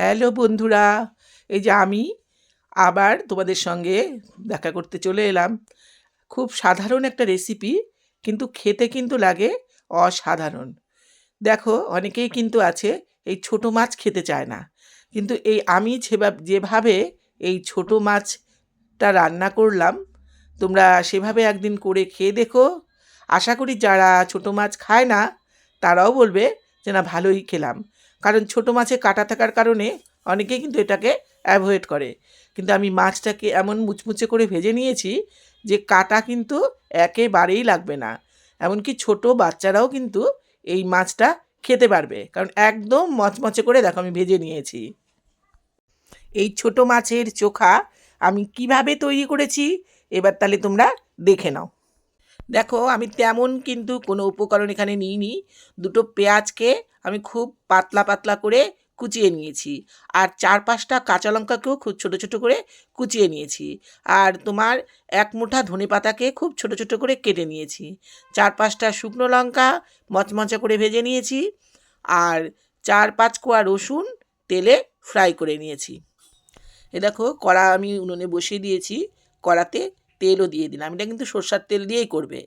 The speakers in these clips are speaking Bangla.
হ্যালো বন্ধুরা, এই যে আমি আবার তোমাদের সঙ্গে দেখা করতে চলে এলাম। খুব সাধারণ একটা রেসিপি কিন্তু খেতে কিন্তু লাগে অসাধারণ। দেখো, অনেকেই কিন্তু আছে, এই ছোট মাছ খেতে চায় না। কিন্তু এই আমি যেভাবে যেভাবে এই ছোট মাছটা রান্না করলাম, তোমরা সেভাবে একদিন করে খেয়ে দেখো। আশা করি যারা ছোট মাছ খায় না, তারাও বলবে যে, না, ভালোই খেলাম। কারণ ছোট মাছে কাটা থাকার কারণে অনেকেই কিন্তু এটাকে অ্যাভয়েড করে। কিন্তু আমি মাছটাকে এমন মুচমুচে করে ভেজে নিয়েছি যে কাটা কিন্তু একেবারেই লাগবে না। এমনকি ছোট বাচ্চারাও কিন্তু এই মাছটা খেতে পারবে, কারণ একদম মচমচে করে দেখো আমি ভেজে নিয়েছি। এই ছোট মাছের চোখা আমি কীভাবে তৈরি করেছি? এবার তাহলে তোমরা দেখে নাও। দেখো, আমি তেমন কিন্তু কোনো উপকরণ এখানে নিইনি। দুটো পেঁয়াজকে আমি খুব পাতলা পাতলা করে কুচিয়ে নিয়েছি। আর চার পাঁচটা কাঁচা লঙ্কাকেও খুব ছোটো ছোটো করে কুচিয়ে নিয়েছি। আর তোমার এক মুঠা ধনে পাতাকে খুব ছোটো ছোটো করে কেটে নিয়েছি। চার পাঁচটা শুকনো লঙ্কা মচমচা করে ভেজে নিয়েছি। আর চার পাঁচ কোয়া রসুন তেলে ফ্রাই করে নিয়েছি। এ দেখো, কড়া আমি উনুনে বসিয়ে দিয়েছি। কড়াতে তেলও দিয়ে দিলাম। এটা কিন্তু সর্ষার তেল দিয়েই করবে।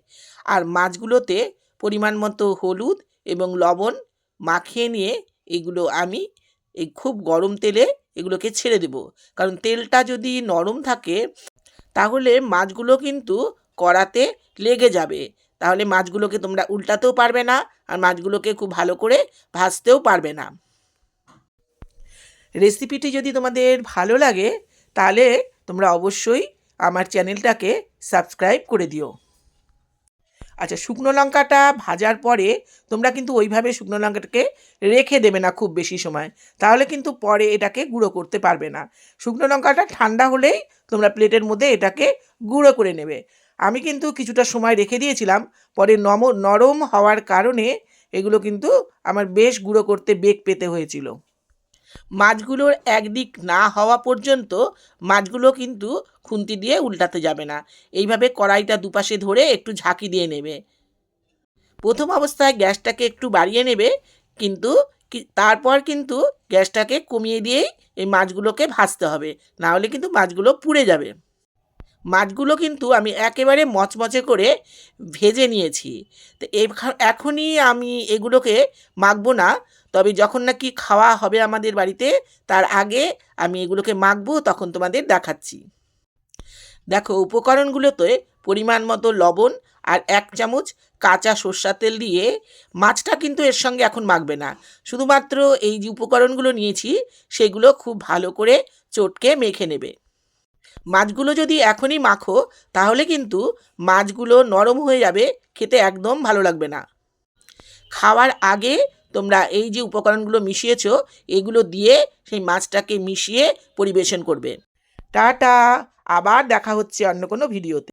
আর মাছগুলোতে পরিমাণ মতো হলুদ এবং লবণ মাখিয়ে নিয়ে এগুলো আমি এই খুব গরম তেলে এগুলোকে ছেড়ে দেব। কারণ তেলটা যদি নরম থাকে, তাহলে মাছগুলো কিন্তু কড়াতে লেগে যাবে। তাহলে মাছগুলোকে তোমরা উল্টাতেও পারবে না আর মাছগুলোকে খুব ভালো করে ভাজতেও পারবে না। রেসিপিটি যদি তোমাদের ভালো লাগে, তাহলে তোমরা অবশ্যই আমার চ্যানেলটাকে সাবস্ক্রাইব করে দিও। আচ্ছা শুকনো লঙ্কাটা ভাজার পরে তোমরা কিন্তু ওইভাবে শুকনো লঙ্কাটাকে রেখে দেবে না খুব বেশি সময়। তাহলে কিন্তু পরে এটাকে গুঁড়ো করতে পারবে না। শুকনো লঙ্কাটা ঠান্ডা হলেই তোমরা প্লেটের মধ্যে এটাকে গুঁড়ো করে নেবে। আমি কিন্তু কিছুটা সময় রেখে দিয়েছিলাম, পরে নম, নরম হওয়ার কারণে এগুলো কিন্তু আমার বেশ গুঁড়ো করতে বেগ পেতে হয়েছিল। মাছগুলোর একদিক না হওয়া পর্যন্ত মাছগুলো কিন্তু খুন্তি দিয়ে উল্টাতে যাবে না। এইভাবে কড়াইটা দুপাশে ধরে একটু ঝাঁকি দিয়ে নেবে। প্রথম অবস্থায় গ্যাসটাকে একটু বাড়িয়ে নেবে, কিন্তু তারপর কিন্তু গ্যাসটাকে কমিয়ে দিয়েই এই মাছগুলোকে ভাজতে হবে। না হলে কিন্তু মাছগুলো পুড়ে যাবে। মাছগুলো কিন্তু আমি একেবারে মচমচে করে ভেজে নিয়েছি। তো এখা- এখনই আমি এগুলোকে মাখবো না। তবে যখন নাকি খাওয়া হবে আমাদের বাড়িতে, তার আগে আমি এগুলোকে মাখবো, তখন তোমাদের দেখাচ্ছি। দেখো, উপকরণগুলোতে পরিমাণ মতো লবণ আর এক চামচ কাঁচা সর্ষা তেল দিয়ে মাছটা কিন্তু এর সঙ্গে এখন মাখবে না। শুধুমাত্র এই যে উপকরণগুলো নিয়েছি, সেগুলো খুব ভালো করে চটকে মেখে নেবে। মাছগুলো যদি এখনই মাখো, তাহলে কিন্তু মাছগুলো নরম হয়ে যাবে, খেতে একদম ভালো লাগবে না। খাওয়ার আগে তোমরা এই যে উপকরণগুলো মিশিয়েছ, এগুলো দিয়ে সেই মাছটাকে মিশিয়ে পরিবেশন করবে। টাটা! আবার দেখা হচ্ছে অন্য কোনো ভিডিওতে।